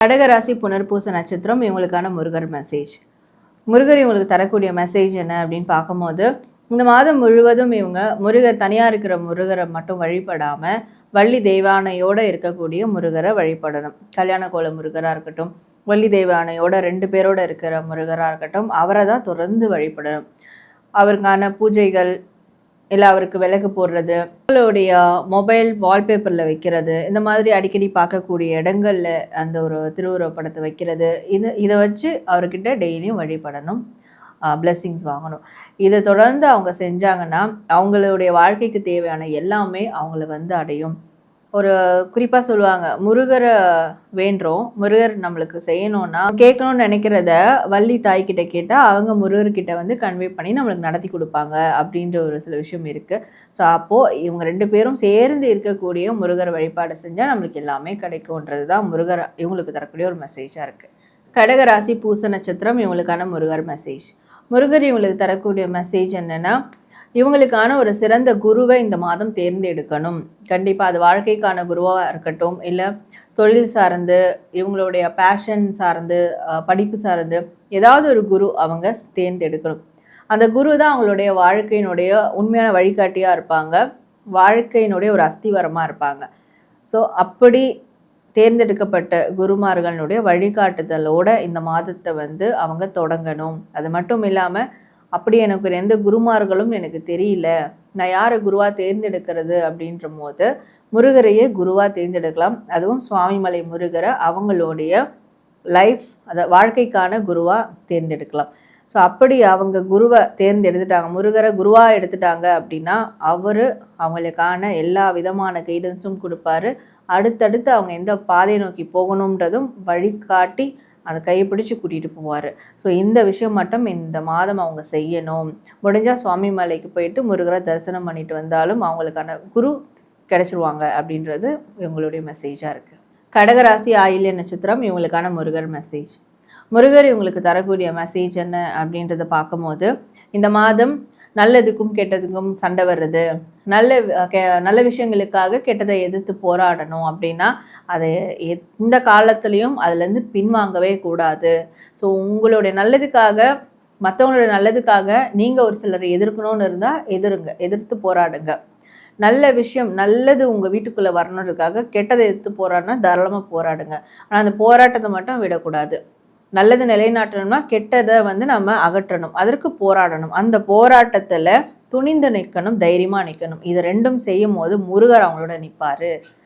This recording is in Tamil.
கடகராசி புனர்பூச நட்சத்திரம் இவங்களுக்கான முருகர் மெசேஜ் முருகர் இவங்களுக்கு தரக்கூடிய மெசேஜ் என்ன அப்படின்னு பார்க்கும்போது இந்த மாதம் முழுவதும் இவங்க முருகர் தனியாக இருக்கிற முருகரை மட்டும் வழிபடாமல் வள்ளி தெய்வானையோட இருக்கக்கூடிய முருகரை வழிபடணும். கல்யாண கோல முருகராக இருக்கட்டும் வள்ளி தெய்வானையோட ரெண்டு பேரோட இருக்கிற முருகராக இருக்கட்டும் அவரை தான் தொடர்ந்து வழிபடணும். அவருக்கான பூஜைகள் இல்லை அவருக்கு விளக்கு போடுறது உங்களுடைய மொபைல் வால்பேப்பரில் வைக்கிறது இந்த மாதிரி அடிக்கடி பார்க்கக்கூடிய இடங்கள்ல அந்த ஒரு திருவுருவ படத்தை வைக்கிறது இது இதை வச்சு அவர்கிட்ட டெய்லியும் வழிபடணும் பிளெஸ்ஸிங்ஸ் வாங்கணும். இதை தொடர்ந்து அவங்க செஞ்சாங்கன்னா அவங்களுடைய வாழ்க்கைக்கு தேவையான எல்லாமே அவங்கள வந்து அடையும். ஒரு குறிப்பாக சொல்லுவாங்க முருகரை வேண்டுறோம் முருகர் நம்மளுக்கு செய்யணும்னா கேட்கணும்னு நினைக்கிறத வள்ளி தாய்கிட்ட கேட்டால் அவங்க முருகர்கிட்ட வந்து கன்வே பண்ணி நம்மளுக்கு நடத்தி கொடுப்பாங்க அப்படின்ற ஒரு சில விஷயம் இருக்குது ஸோ அப்போது இவங்க ரெண்டு பேரும் சேர்ந்து இருக்கக்கூடிய முருகர் வழிபாடு செஞ்சால் நம்மளுக்கு எல்லாமே கிடைக்கும்ன்றது தான் முருகர் இவங்களுக்கு தரக்கூடிய ஒரு மெசேஜாக இருக்குது கடகராசி பூச நட்சத்திரம் இவங்களுக்கான முருகர் மெசேஜ் முருகர் இவங்களுக்கு தரக்கூடிய மெசேஜ் என்னன்னா இவங்களுக்கான ஒரு சிறந்த குருவை இந்த மாதம் தேர்ந்தெடுக்கணும். கண்டிப்பாக அது வாழ்க்கைக்கான குருவாக இருக்கட்டும் இல்லை தொழில் சார்ந்து இவங்களுடைய பேஷன் சார்ந்து படிப்பு சார்ந்து ஏதாவது ஒரு குரு அவங்க தேர்ந்தெடுக்கணும். அந்த குரு தான் அவங்களுடைய வாழ்க்கையினுடைய உண்மையான வழிகாட்டியாக இருப்பாங்க. வாழ்க்கையினுடைய ஒரு அஸ்திவரமாக இருப்பாங்க. ஸோ அப்படி தேர்ந்தெடுக்கப்பட்ட குருமார்களுடைய வழிகாட்டுதலோட இந்த மாதத்தை வந்து அவங்க தொடங்கணும். அது மட்டும் இல்லாமல் அப்படி எனக்கு ஒரு எந்த குருமார்களும் எனக்கு தெரியல. நான் யாரை குருவாக தேர்ந்தெடுக்கிறது அப்படின்ற போது முருகரையே குருவாக தேர்ந்தெடுக்கலாம். அதுவும் சுவாமிமலை முருகரை அவங்களுடைய லைஃப் அத வாழ்க்கைக்கான குருவாக தேர்ந்தெடுக்கலாம். ஸோ அப்படி அவங்க குருவை தேர்ந்தெடுத்துட்டாங்க. முருகரை குருவாக எடுத்துட்டாங்க அப்படின்னா அவர் அவங்களுக்கான எல்லா விதமான கைடன்ஸும் கொடுப்பாரு. அடுத்தடுத்து அவங்க எந்த பாதையை நோக்கி போகணுன்றதும் வழிகாட்டி அந்த கையை பிடிச்சி கூட்டிகிட்டு போவார். ஸோ இந்த விஷயம் மட்டும் இந்த மாதம் அவங்க செய்யணும். முடிஞ்சால் சுவாமி மலைக்கு போயிட்டு முருகரை தரிசனம் பண்ணிட்டு வந்தாலும் அவங்களுக்கான குரு கிடச்சிருவாங்க அப்படின்றது இவங்களுடைய மெசேஜாக இருக்குது கடகராசி ஆயில்ய நட்சத்திரம் இவங்களுக்கான முருகர் மெசேஜ் முருகர் இவங்களுக்கு தரக்கூடிய மெசேஜ் என்ன அப்படின்றத பார்க்கும்போது இந்த மாதம் நல்லதுக்கும் கெட்டதுக்கும் சண்டை வர்றது. நல்ல கெ- நல்ல விஷயங்களுக்காக கெட்டதை எதிர்த்து போராடணும் அப்படின்னா அதை எந்த காலத்துலேயும் அதுலேருந்து பின்வாங்கவே கூடாது. ஸோ உங்களுடைய நல்லதுக்காக மற்றவங்களுடைய நல்லதுக்காக நீங்கள் ஒரு சிலரை எதிர்க்கணும்னு இருந்தால் எதிருங்க எதிர்த்து போராடுங்க. நல்ல விஷயம் நல்லது உங்கள் வீட்டுக்குள்ளே வரணுன்றதுக்காக கெட்டதை எதிர்த்து போராடினா தாராளமாக போராடுங்க. ஆனால் அந்த போராட்டத்தை மட்டும் விடக்கூடாது. நல்லது நிலைநாட்டணும்னா கெட்டதை வந்து நம்ம அகற்றணும் அதற்கு போராடணும். அந்த போராட்டத்தில் துணிந்து நிற்கணும் தைரியமாக நிற்கணும் இது ரெண்டும் செய்யும் போது முருகர் அவங்களோட நிற்பார்